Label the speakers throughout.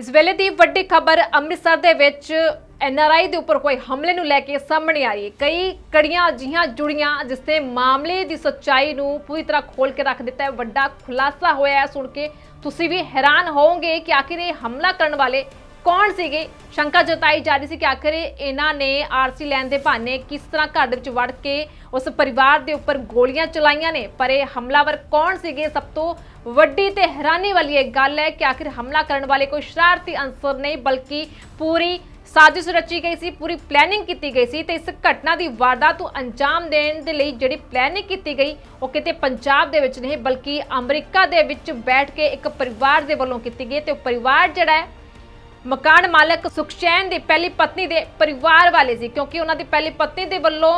Speaker 1: ਇਸ ਵੇਲੇ ਦੀ ਵੱਡੀ ਖਬਰ ਅੰਮ੍ਰਿਤਸਰ ਦੇ ਵਿੱਚ ਐਨਆਰਆਈ ਦੇ ਉੱਪਰ ਕੋਈ ਹਮਲੇ ਨੂੰ ਲੈ ਕੇ ਸਾਹਮਣੇ ਆ ਰਹੀ ਹੈ। ਕਈ ਕੜੀਆਂ ਅਜਿਹੀਆਂ ਜੁੜੀਆਂ ਜਿਸ ਤੇ ਮਾਮਲੇ ਦੀ ਸੱਚਾਈ ਨੂੰ ਪੂਰੀ ਤਰ੍ਹਾਂ ਖੋਲ ਕੇ ਰੱਖ ਦਿੱਤਾ ਹੈ। ਵੱਡਾ ਖੁਲਾਸਾ ਹੋਇਆ ਹੈ। ਸੁਣ ਕੇ ਤੁਸੀਂ ਵੀ ਹੈਰਾਨ ਹੋਵੋਗੇ ਕਿ ਆਖਿਰ ਇਹ ਹਮਲਾ ਕਰਨ ਵਾਲੇ ਕੌਣ ਸੀਗੇ? ਸ਼ੰਕਾ ਜਤਾਈ ਜਾ ਰਹੀ ਸੀ ਕਿ ਆਖਿਰ ਇਹਨਾਂ ਨੇ ਆਰਸੀ ਲੈਣ ਦੇ ਬਹਾਨੇ ਕਿਸ ਤਰ੍ਹਾਂ ਘਰ ਦੇ ਵਿੱਚ ਵੜ ਕੇ ਉਸ ਪਰਿਵਾਰ ਦੇ ਉੱਪਰ ਗੋਲੀਆਂ ਚਲਾਈਆਂ ਨੇ? ਪਰ ਇਹ ਹਮਲਾਵਰ ਕੌਣ ਸੀਗੇ? ਸਭ ਤੋਂ ਵੱਡੀ ਤੇ ਹੈਰਾਨੀ ਵਾਲੀ ਇਹ ਗੱਲ ਹੈ ਕਿ ਆਖਿਰ ਹਮਲਾ ਕਰਨ ਵਾਲੇ ਕੋਈ ਸ਼ਰਾਰਤੀ ਅੰਸਰ ਨਹੀਂ, ਬਲਕਿ ਪੂਰੀ ਸਾਜ਼ਿਸ਼ ਰਚੀ ਗਈ ਸੀ, ਪੂਰੀ ਪਲੈਨਿੰਗ ਕੀਤੀ ਗਈ ਸੀ ਤੇ ਇਸ ਘਟਨਾ ਦੀ ਵਾਰਦਾਤ ਨੂੰ ਅੰਜਾਮ ਦੇਣ ਦੇ ਲਈ ਜਿਹੜੀ ਪਲੈਨਿੰਗ ਕੀਤੀ ਗਈ, ਉਹ ਕਿਤੇ ਪੰਜਾਬ ਦੇ ਵਿੱਚ ਨਹੀਂ, ਬਲਕਿ ਅਮਰੀਕਾ ਦੇ ਵਿੱਚ ਬੈਠ ਕੇ ਇੱਕ ਪਰਿਵਾਰ ਦੇ ਵੱਲੋਂ ਕੀਤੀ ਗਈ ਤੇ ਉਹ ਪਰਿਵਾਰ ਜਿਹੜਾ ਹੈ ਮਕਾਨ ਮਾਲਕ ਸੁਖਚੈਨ ਦੀ ਪਹਿਲੀ ਪਤਨੀ ਦੇ ਪਰਿਵਾਰ ਵਾਲੇ ਸੀ, ਕਿਉਂਕਿ ਉਹਨਾਂ ਦੀ ਪਹਿਲੀ ਪਤਨੀ ਦੇ ਵੱਲੋਂ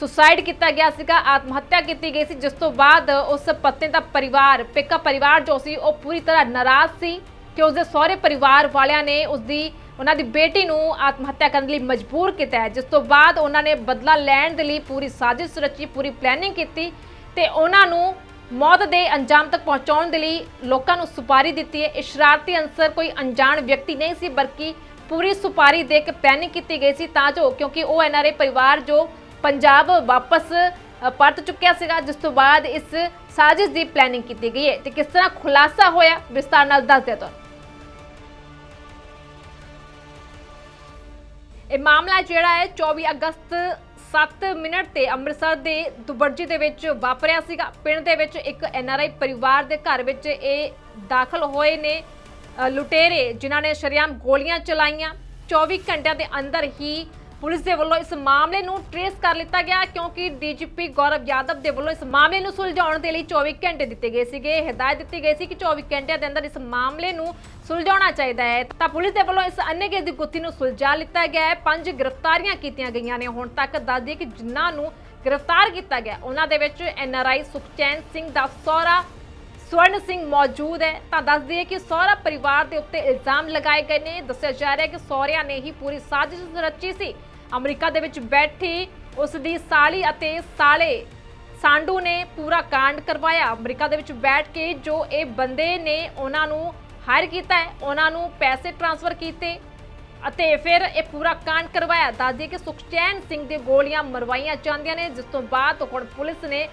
Speaker 1: ਸੁਸਾਈਡ ਕੀਤਾ ਗਿਆ ਸੀਗਾ ਆਤਮ ਹੱਤਿਆ ਕੀਤੀ ਗਈ ਸੀ, ਜਿਸ ਤੋਂ ਬਾਅਦ ਉਸ ਪਤਨੀ ਦਾ ਪਰਿਵਾਰ, ਪੇਕਾ ਪਰਿਵਾਰ ਜੋ ਸੀ, ਉਹ ਪੂਰੀ ਤਰ੍ਹਾਂ ਨਾਰਾਜ਼ ਸੀ ਕਿ ਉਸਦੇ ਸਹੁਰੇ ਪਰਿਵਾਰ ਵਾਲਿਆਂ ਨੇ ਉਸਦੀ, ਉਹਨਾਂ ਦੀ ਬੇਟੀ ਨੂੰ ਆਤਮ ਹੱਤਿਆ ਕਰਨ ਲਈ ਮਜਬੂਰ ਕੀਤਾ ਹੈ, ਜਿਸ ਤੋਂ ਬਾਅਦ ਉਹਨਾਂ ਨੇ ਬਦਲਾ ਲੈਣ ਦੇ ਲਈ ਪੂਰੀ ਸਾਜ਼ਿਸ਼ ਰਚੀ, ਪੂਰੀ ਪਲੈਨਿੰਗ ਕੀਤੀ ਤੇ ਉਹਨਾਂ ਨੂੰ ਮੌਤ ਦੇ ਅੰਜਾਮ ਤੱਕ ਪਹੁੰਚਾਉਣ ਦੇ ਲਈ ਲੋਕਾਂ ਨੂੰ ਸੁਪਾਰੀ ਦਿੱਤੀ ਹੈ। ਇਹ ਅੰਸਰ ਕੋਈ ਅਣਜਾਣ ਵਿਅਕਤੀ ਨਹੀਂ ਸੀ, ਬਲਕਿ ਪੂਰੀ ਸੁਪਾਰੀ ਦੇ ਕੇ ਪਲੈਨਿੰਗ ਕੀਤੀ ਗਈ ਸੀ। ਤਾਂ ਜੋ ਕਿਉਂਕਿ ਉਹ ਐਨਆਰਏ ਪਰਿਵਾਰ ਜੋ ਪੰਜਾਬ ਵਾਪਸ ਪਰਤ ਚੁੱਕਿਆ ਸੀਗਾ, ਜਿਸ ਤੋਂ ਬਾਅਦ ਇਸ ਸਾਜ਼ਿਸ਼ ਦੀ ਪਲੈਨਿੰਗ ਕੀਤੀ ਗਈ ਹੈ। ਤੇ ਕਿਸ ਤਰ੍ਹਾਂ ਖੁਲਾਸਾ ਹੋਇਆ, ਵਿਸਤਾਰ ਨਾਲ ਦੱਸ ਦਿਆ ਤੁਹਾਨੂੰ। ਇਹ ਮਾਮਲਾ ਜਿਹੜਾ ਹੈ 24 ਅਗਸਤ 7 ਮਿੰਟ ਤੇ ਅੰਮ੍ਰਿਤਸਰ ਦੇ ਦੁਬਰਜੀ ਦੇ ਵਿੱਚ ਵਾਪਰਿਆ ਸੀਗਾ। ਪਿੰਡ ਦੇ ਵਿੱਚ ਇੱਕ ਐਨਆਰਆਈ ਪਰਿਵਾਰ ਦੇ ਘਰ ਵਿੱਚ ਇਹ ਦਾਖਲ ਹੋਏ ਨੇ ਲੁਟੇਰੇ, ਜਿਨ੍ਹਾਂ ਨੇ ਸ਼ਰੇਆਮ ਗੋਲੀਆਂ ਚਲਾਈਆਂ। 24 ਘੰਟਿਆਂ ਦੇ ਅੰਦਰ ਹੀ ਪੁਲਿਸ ਦੇ ਵੱਲੋਂ ਇਸ ਮਾਮਲੇ ਨੂੰ ਟ੍ਰੇਸ ਕਰ ਲਿੱਤਾ ਗਿਆ ਕਿਉਂਕਿ ਡੀਜੀਪੀ ਗੌਰਵ ਯਾਦਵ ਦੇ ਵੱਲੋਂ ਇਸ ਮਾਮਲੇ ਨੂੰ ਸੁਲਝਾਉਣ ਦੇ ਲਈ 24 ਘੰਟੇ ਦਿੱਤੇ ਗਏ ਸੀਗੇ। ਹਦਾਇਤ ਦਿੱਤੀ ਗਈ ਸੀ ਕਿ 24 ਘੰਟਿਆਂ ਦੇ ਅੰਦਰ ਇਸ ਮਾਮਲੇ ਨੂੰ ਸੁਲਝਾਉਣਾ ਚਾਹੀਦਾ ਹੈ। ਤਾਂ ਪੁਲਿਸ ਦੇ ਵੱਲੋਂ ਇਸ ਅੰਨੇ ਅੰਨੇਗੇ ਦੀ ਗੁੱਥੀ ਨੂੰ ਸੁਲਝਾ ਲਿੱਤਾ ਗਿਆ ਹੈ। ਪੰਜ ਗ੍ਰਿਫਤਾਰੀਆਂ ਕੀਤੀਆਂ ਗਈਆਂ ਨੇ। ਹੁਣ ਤੱਕ ਦੱਸ ਦਈਏ ਕਿ ਜਿਨ੍ਹਾਂ ਨੂੰ ਗ੍ਰਿਫਤਾਰ ਕੀਤਾ ਗਿਆ, ਉਹਨਾਂ ਦੇ ਵਿੱਚ N R I Sukhchain Singh ਦਾ ਸਹੁਰਾ ਸਵਰਨ ਸਿੰਘ ਮੌਜੂਦ ਹੈ। ਤਾਂ ਦੱਸ ਦਈਏ ਕਿ ਸਹੁਰਾ ਪਰਿਵਾਰ ਦੇ ਉੱਤੇ ਇਲਜ਼ਾਮ ਲਗਾਏ ਗਏ ਨੇ। ਦੱਸਿਆ ਜਾ ਰਿਹਾ ਹੈ ਕਿ ਸਹੁਰਿਆਂ ਨੇ ਹੀ ਪੂਰੀ ਸਾਜ਼ਿਸ਼ ਰਚੀ ਸੀ। ਅਮਰੀਕਾ ਦੇ ਵਿੱਚ ਬੈਠੀ ਉਸ ਦੀ ਸਾਲੀ ਅਤੇ ਸਾਲੇ ਸਾਂਡੂ ਨੇ ਪੂਰਾ ਕਾਂਡ ਕਰਵਾਇਆ। ਅਮਰੀਕਾ ਦੇ ਵਿੱਚ ਬੈਠ ਕੇ ਜੋ ਇਹ ਬੰਦੇ ਨੇ ਉਹਨਾਂ ਨੂੰ ਹਾਇਰ ਕੀਤਾ ਹੈ, ਉਹਨਾਂ ਨੂੰ ਪੈਸੇ ਟ੍ਰਾਂਸਫਰ ਕੀਤੇ ਅਤੇ ਫਿਰ ਇਹ ਪੂਰਾ ਕਾਂਡ ਕਰਵਾਇਆ। ਦੱਸਦੀ ਕਿ ਸੁਖਚੈਨ ਸਿੰਘ ਦੇ ਗੋਲੀਆਂ ਮਰਵਾਈਆਂ ਜਾਂਦੀਆਂ ਨੇ, ਜਿਸ ਤੋਂ ਬਾਅਦ ਹੁਣ ਪੁਲਿਸ ਨੇ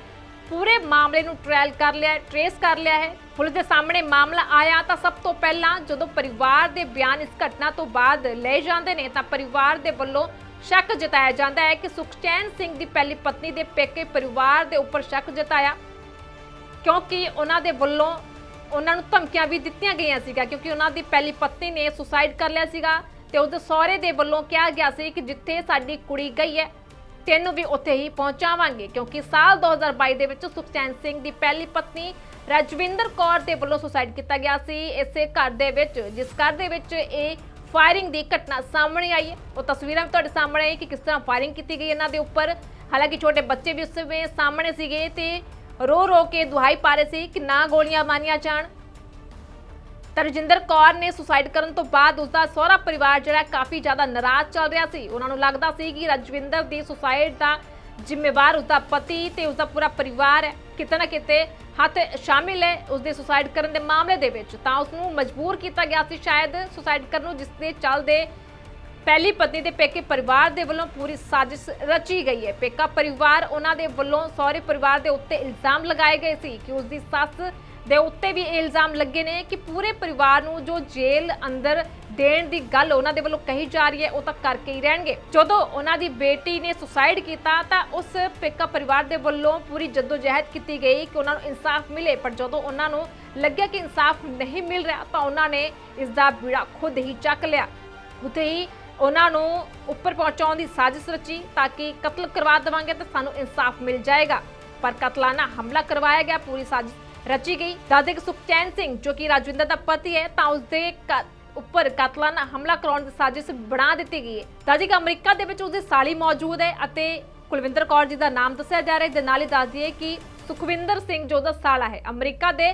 Speaker 1: ਪੂਰੇ ਮਾਮਲੇ ਨੂੰ ਟ੍ਰਾਇਲ ਕਰ ਲਿਆ ਟ੍ਰੇਸ ਕਰ ਲਿਆ ਹੈ। ਪੁਲਿਸ ਦੇ ਸਾਹਮਣੇ ਮਾਮਲਾ ਆਇਆ ਤਾਂ ਸਭ ਤੋਂ ਪਹਿਲਾਂ ਜਦੋਂ ਪਰਿਵਾਰ ਦੇ ਬਿਆਨ ਇਸ ਘਟਨਾ ਤੋਂ ਬਾਅਦ ਲਏ ਜਾਂਦੇ ਨੇ ਤਾਂ ਪਰਿਵਾਰ ਦੇ ਵੱਲੋਂ ਸ਼ੱਕ ਜਤਾਇਆ ਜਾਂਦਾ ਹੈ ਕਿ ਸੁਖਚੈਨ ਸਿੰਘ ਦੀ ਪਹਿਲੀ ਪਤਨੀ ਦੇ ਪੇਕੇ ਪਰਿਵਾਰ ਦੇ ਉੱਪਰ ਸ਼ੱਕ ਜਤਾਇਆ, ਕਿਉਂਕਿ ਉਹਨਾਂ ਦੇ ਵੱਲੋਂ ਉਹਨਾਂ ਨੂੰ ਧਮਕੀਆਂ ਵੀ ਦਿੱਤੀਆਂ ਗਈਆਂ ਸੀਗਾ ਕਿਉਂਕਿ ਉਹਨਾਂ ਦੀ ਪਹਿਲੀ ਪਤਨੀ ਨੇ ਸੁਸਾਈਡ ਕਰ ਲਿਆ ਸੀਗਾ ਤੇ ਉਹਦੇ ਸਹੁਰੇ ਦੇ ਵੱਲੋਂ ਕਿਹਾ ਗਿਆ ਸੀ ਕਿ ਜਿੱਥੇ ਸਾਡੀ ਕੁੜੀ ਗਈ ਹੈ, ਤੈਨੂੰ ਵੀ ਉੱਥੇ ਹੀ ਪਹੁੰਚਾਵਾਂਗੇ, ਕਿਉਂਕਿ ਸਾਲ 2022 ਦੇ ਵਿੱਚ ਸੁਖਚੈਨ ਸਿੰਘ ਦੀ ਪਹਿਲੀ ਪਤਨੀ ਰਜਵਿੰਦਰ ਕੌਰ ਦੇ ਵੱਲੋਂ ਸੁਸਾਈਡ ਕੀਤਾ ਗਿਆ ਸੀ, ਇਸੇ ਘਰ ਦੇ ਵਿੱਚ, ਜਿਸ ਘਰ ਦੇ ਵਿੱਚ ਇਹ ਫਾਇਰਿੰਗ ਦੀ ਘਟਨਾ ਸਾਹਮਣੇ ਆਈ ਹੈ। ਉਹ ਤਸਵੀਰਾਂ ਵੀ ਤੁਹਾਡੇ ਸਾਹਮਣੇ ਆਈ ਕਿ ਕਿਸ ਤਰ੍ਹਾਂ ਫਾਇਰਿੰਗ ਕੀਤੀ ਗਈ ਇਹਨਾਂ ਦੇ ਉੱਪਰ। ਹਾਲਾਂਕਿ ਛੋਟੇ ਬੱਚੇ ਵੀ ਉਸ ਸਮੇਂ ਸਾਹਮਣੇ ਸੀਗੇ ਤੇ ਰੋ ਰੋ ਕੇ ਦੁਹਾਈ ਪਾ ਰਹੇ ਸੀ ਕਿ ਨਾ ਗੋਲੀਆਂ ਮਾਰੀਆਂ ਜਾਣ। ਤਰਜਿੰਦਰ ਕੌਰ ਨੇ ਸੁਸਾਈਡ ਕਰਨ ਤੋਂ ਬਾਅਦ ਉਸਦਾ ਸਹੁਰਾ ਪਰਿਵਾਰ ਜਿਹੜਾ ਕਾਫੀ ਜ਼ਿਆਦਾ ਨਾਰਾਜ਼ ਚੱਲ ਰਿਹਾ ਸੀ। ਉਹਨਾਂ ਨੂੰ ਲੱਗਦਾ ਸੀ ਕਿ ਰਜਵਿੰਦਰ ਦੀ ਸੁਸਾਈਡ ਦਾ ਜ਼ਿੰਮੇਵਾਰ ਉਸਦਾ ਪਤੀ ਤੇ ਉਸਦਾ ਪੂਰਾ ਪਰਿਵਾਰ ਹੈ। ਕਿਤੇ ਨਾ ਕਿਤੇ ਹੱਥ ਸ਼ਾਮਿਲ ਹੈ ਉਸਦੇ ਸੁਸਾਈਡ ਕਰਨ ਦੇ ਮਾਮਲੇ ਦੇ ਵਿੱਚ। ਤਾਂ ਉਸ ਨੂੰ ਮਜਬੂਰ ਕੀਤਾ ਗਿਆ ਸੀ ਸ਼ਾਇਦ ਸੁਸਾਈਡ ਕਰਨ ਨੂੰ, ਜਿਸ ਦੇ ਚੱਲਦੇ ਪਹਿਲੀ ਪਤਨੀ ਦੇ ਪੇਕੇ ਪਰਿਵਾਰ ਦੇ ਵੱਲੋਂ ਪੂਰੀ ਸਾਜ਼ਿਸ਼ ਰਚੀ ਗਈ ਹੈ। ਪੇਕਾ ਪਰਿਵਾਰ ਉਹਨਾਂ ਦੇ ਵੱਲੋਂ ਸਹੁਰੇ ਪਰਿਵਾਰ ਦੇ ਉੱਤੇ ਇਲਜ਼ਾਮ ਲਗਾਏ ਗਏ ਸੀ ਕਿ ਉਸ ਦੀ ਸੱਸ ਦੇ ਉੱਤੇ ਵੀ ਇਹ ਇਲਜ਼ਾਮ ਲੱਗੇ ਨੇ ਕਿ ਪੂਰੇ ਪਰਿਵਾਰ ਨੂੰ ਜੋ ਜੇਲ੍ਹ ਅੰਦਰ ਦੇਣ ਦੀ ਗੱਲ ਉਹਨਾਂ ਦੇ ਵੱਲੋਂ ਕਹੀ ਜਾ ਰਹੀ ਹੈ, ਉਹ ਤਾਂ ਕਰਕੇ ਹੀ ਰਹਿਣਗੇ। ਜਦੋਂ ਉਹਨਾਂ ਦੀ ਬੇਟੀ ਨੇ ਸੁਸਾਈਡ ਕੀਤਾ, ਤਾਂ ਉਸ ਪੇਕਾ ਪਰਿਵਾਰ ਦੇ ਵੱਲੋਂ ਪੂਰੀ ਜਦੋਜਹਿਦ ਕੀਤੀ ਗਈ ਕਿ ਉਹਨਾਂ ਨੂੰ ਇਨਸਾਫ ਮਿਲੇ। ਪਰ ਜਦੋਂ ਉਹਨਾਂ ਨੂੰ ਲੱਗਿਆ ਕਿ ਇਨਸਾਫ ਨਹੀਂ ਮਿਲ ਰਿਹਾ, ਤਾਂ ਉਹਨਾਂ ਨੇ ਇਸ ਦਾ ਬੀੜਾ ਖੁਦ ਹੀ ਚੱਕ ਲਿਆ। ਉੱਥੇ ਹੀ ਉਹਨਾਂ ਨੂੰ ਉੱਪਰ ਪਹੁੰਚਾਉਣ ਦੀ ਸਾਜ਼ਿਸ਼ ਰਚੀ ਤਾਂ ਕਿ ਕਤਲ ਕਰਵਾ ਦੇਵਾਂਗੇ ਤਾਂ ਸਾਨੂੰ ਇਨਸਾਫ ਮਿਲ ਜਾਏਗਾ। ਪਰ ਕਤਲਾਨਾ ਹਮਲਾ ਕਰਵਾਇਆ ਗਿਆ, ਪੂਰੀ ਸਾਜ਼ਿਸ਼ ਰਚੀ ਗਈ ਦਾਦੇ ਸੁਖਚੈਨ ਸਿੰਘ ਜੋ ਕਿ ਰਾਜਵਿੰਦਰ ਦਾ ਪਤੀ ਹੈ ਤਾਂ ਉਸਦੇ ਕ- ਉੱਪਰ ਕਤਲਾਨਾ ਹਮਲਾ ਕਰਾਉਣ ਦੀ ਸਾਜ਼ਿਸ਼ ਬਣਾ ਦਿੱਤੀ ਗਈ ਹੈ ਦਾਦੀ ਕਿ ਅਮਰੀਕਾ ਦੇ ਵਿੱਚ ਉਸਦੀ ਸਾਲੀ ਮੌਜੂਦ ਹੈ ਅਤੇ ਕੁਲਵਿੰਦਰ ਕੌਰ ਜੀ ਦਾ ਨਾਮ ਦੱਸਿਆ ਜਾ ਰਿਹਾ ਹੈ ਦੇ ਨਾਲ ਹੀ ਦੱਸ ਦਈਏ ਕਿ ਸੁਖਵਿੰਦਰ ਸਿੰਘ ਜੋ ਦਾ ਸਾਲਾ ਹੈ ਅਮਰੀਕਾ ਦੇ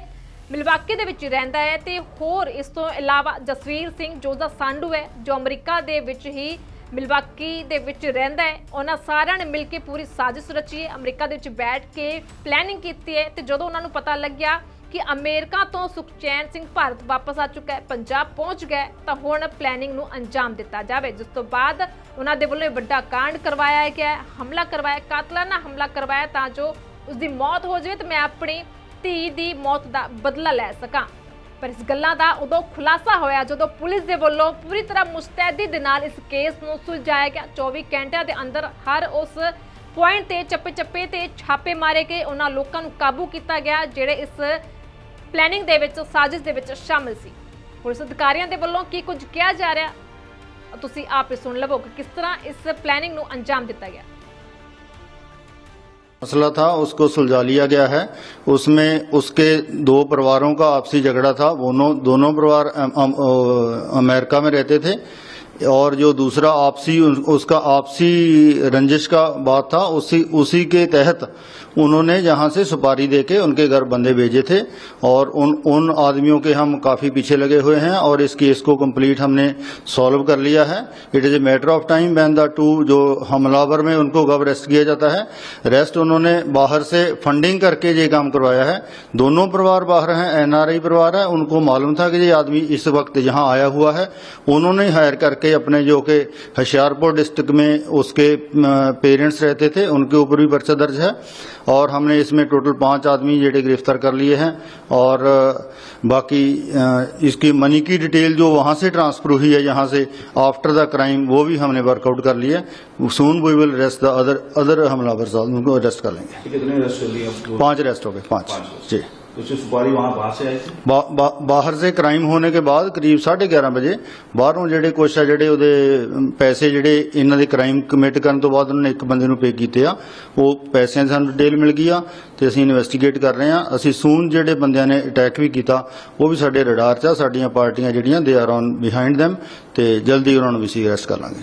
Speaker 1: ਮਿਲਵਾਕੀ ਦੇ ਵਿੱਚ ਰਹਿੰਦਾ ਹੈ ਤੇ ਹੋਰ ਇਸ ਤੋਂ ਇਲਾਵਾ ਜਸਵੀਰ ਸਿੰਘ ਜੋ ਦਾ ਸਾਂਡੂ ਹੈ ਜੋ ਅਮਰੀਕਾ ਦੇ ਵਿੱਚ ਹੀ ਮਿਲਵਾਕੀ ਦੇ ਵਿੱਚ ਰਹਿੰਦਾ ਹੈ। ਉਹਨਾਂ ਸਾਰਿਆਂ ਨੇ ਮਿਲ ਕੇ ਪੂਰੀ ਸਾਜ਼ਿਸ਼ ਰਚੀ ਹੈ। ਅਮਰੀਕਾ ਦੇ ਵਿੱਚ ਬੈਠ ਕੇ ਪਲੈਨਿੰਗ ਕੀਤੀ ਹੈ ਤੇ ਜਦੋਂ ਉਹਨਾਂ ਨੂੰ ਪਤਾ ਲੱਗਿਆ ਕਿ ਅਮਰੀਕਾ ਤੋਂ ਸੁਖਚੈਨ ਸਿੰਘ ਭਾਰਤ ਵਾਪਸ ਆ ਚੁੱਕਾ ਹੈ, ਪੰਜਾਬ ਪਹੁੰਚ ਗਿਆ ਤਾਂ ਹੁਣ ਪਲੈਨਿੰਗ ਨੂੰ ਅੰਜਾਮ ਦਿੱਤਾ ਜਾਵੇ। ਜਿਸ ਤੋਂ ਬਾਅਦ ਉਹਨਾਂ ਦੇ ਵੱਲੋਂ ਇਹ ਵੱਡਾ ਕਾਂਡ ਕਰਵਾਇਆ ਗਿਆ ਹਮਲਾ ਕਰਵਾਇਆ, ਕਾਤਲਾਨਾ ਹਮਲਾ ਕਰਵਾਇਆ ਤਾਂ ਜੋ ਉਸ ਦੀ ਮੌਤ ਹੋ ਜਾਵੇ ਤੇ ਮੈਂ ਆਪਣੀ ਧੀ ਦੀ ਮੌਤ ਦਾ ਬਦਲਾ ਲੈ ਸਕਾਂ। ਪਰ ਇਸ ਗੱਲਾਂ ਦਾ ਉਦੋਂ ਖੁਲਾਸਾ ਹੋਇਆ ਜਦੋਂ ਪੁਲਿਸ ਦੇ ਵੱਲੋਂ ਪੂਰੀ ਤਰ੍ਹਾਂ ਮੁਸਤੈਦੀ ਦੇ ਨਾਲ ਇਸ ਕੇਸ ਨੂੰ ਸੁਲਝਾਇਆ ਗਿਆ। 24 ਘੰਟਿਆਂ ਦੇ ਅੰਦਰ ਹਰ ਉਸ ਪੁਆਇੰਟ ਤੇ ਚੱਪੇ ਚੱਪੇ ਤੇ ਛਾਪੇ ਮਾਰੇ ਗਏ। ਉਹਨਾਂ ਲੋਕਾਂ ਨੂੰ ਕਾਬੂ ਕੀਤਾ ਗਿਆ, ਜਿਹੜੇ ਇਸ ਪਲੈਨਿੰਗ ਦੇ ਵਿੱਚ, ਸਾਜ਼ਿਸ਼ ਦੇ ਵਿੱਚ ਸ਼ਾਮਿਲ ਸੀ। ਪੁਲਿਸ ਅਧਿਕਾਰੀਆਂ ਦੇ ਵੱਲੋਂ ਕੀ ਕੁਝ ਕਿਹਾ ਜਾ ਰਿਹਾ? ਤੁਸੀਂ ਆਪ ਹੀ ਸੁਣ ਲਵੋ ਕਿ ਕਿਸ ਤਰ੍ਹਾਂ ਇਸ ਪਲੈਨਿੰਗ ਨੂੰ ਅੰਜਾਮ ਦਿੱਤਾ ਗਿਆ।
Speaker 2: مسئلہ تھا، اس کو سلجھا لیا گیا ہے۔ اس میں اس کے دو پرواروں کا آپسی جھگڑا تھا۔ دونوں پروار امریکہ میں رہتے تھے۔ اور جو دوسرا آپسی، اس کا آپسی رنجش کا بات تھا اسی کے تحت انہوں نے جہاں سے سپاری دے کے ان کے گھر بندے بھیجے تھے اور ان آدمیوں کے ہم کافی پیچھے لگے ہوئے ہیں اور اس کیس کو کمپلیٹ ہم نے سالو کر لیا ہے۔ It is a matter of time when the two جو حملہ میں ان کو گب ریسٹ کیا جاتا ہے۔ ریسٹ انہوں نے باہر سے فنڈنگ کر کے یہ کام کروایا ہے۔ دونوں پروار باہر ہیں این آر آئی پروار ہے۔ ان کو معلوم تھا کہ یہ آدمی اس وقت یہاں آیا ہوا ہے۔ انہوں نے ہائر کر کے اپنے جو کہ ہشیارپور ڈسٹرکٹ میں اس کے پیرنٹس رہتے تھے، ان کے اوپر بھی پرچہ درج ہے۔ اور ہم نے اس میں ٹوٹل پانچ آدمی جیڑے گرفتار کر لیے ہیں اور باقی اس کی منی کی ڈیٹیل جو وہاں سے ٹرانسفر ہوئی ہے یہاں سے آفٹر دا کرائم وہ بھی ہم نے ورک آؤٹ
Speaker 3: کر لیے soon we will
Speaker 2: rest the other other حملہ
Speaker 3: ورز
Speaker 2: ان
Speaker 3: کو اریسٹ کر لیں گے۔ پانچ ریسٹ ہو گئے پانچ۔ جی۔ उससे सुपारी वहाँ बाहर से आई थी
Speaker 2: बा, बा, ਬਾਹਰ ਸੇ ਕ੍ਰਾਈਮ ਹੋਣੇ ਕੇ ਬਾਅਦ ਕਰੀਬ 11:30 ਵਜੇ ਬਾਹਰੋਂ ਜਿਹੜੇ ਕੁਛ ਆ ਜਿਹੜੇ ਉਹਦੇ ਅਮ, ਪੈਸੇ ਜਿਹੜੇ ਇਹਨਾਂ ਦੇ ਕ੍ਰਾਈਮ ਕਮਿਟ ਕਰਨ ਤੋਂ ਬਾਅਦ ਉਹਨਾਂ ਨੇ ਇੱਕ ਬੰਦੇ ਨੂੰ ਪੇ ਕੀਤੇ ਆ ਉਹ ਪੈਸਿਆਂ ਦੀ ਸਾਨੂੰ ਡਿਟੇਲ ਮਿਲ ਗਈ ਆ ਤੇ ਅਸੀਂ ਇਨਵੈਸਟੀਗੇਟ ਕਰ ਰਹੇ ਆ ਅਸੀਂ ਸੂਨ ਜਿਹੜੇ ਬੰਦਿਆਂ ਨੇ ਅਟੈਕ ਵੀ ਕੀਤਾ ਉਹ ਵੀ ਸਾਡੇ ਰਡਾਰ 'ਚ ਆ ਸਾਡੀਆਂ ਪਾਰਟੀਆਂ ਜਿਹੜੀਆਂ they are on behind them ਤੇ ਜਲਦੀ ਉਹਨਾਂ ਨੂੰ ਵੀ ਅਸੀਂ ਅਰੈਸਟ ਕਰ ਲਾਂਗੇ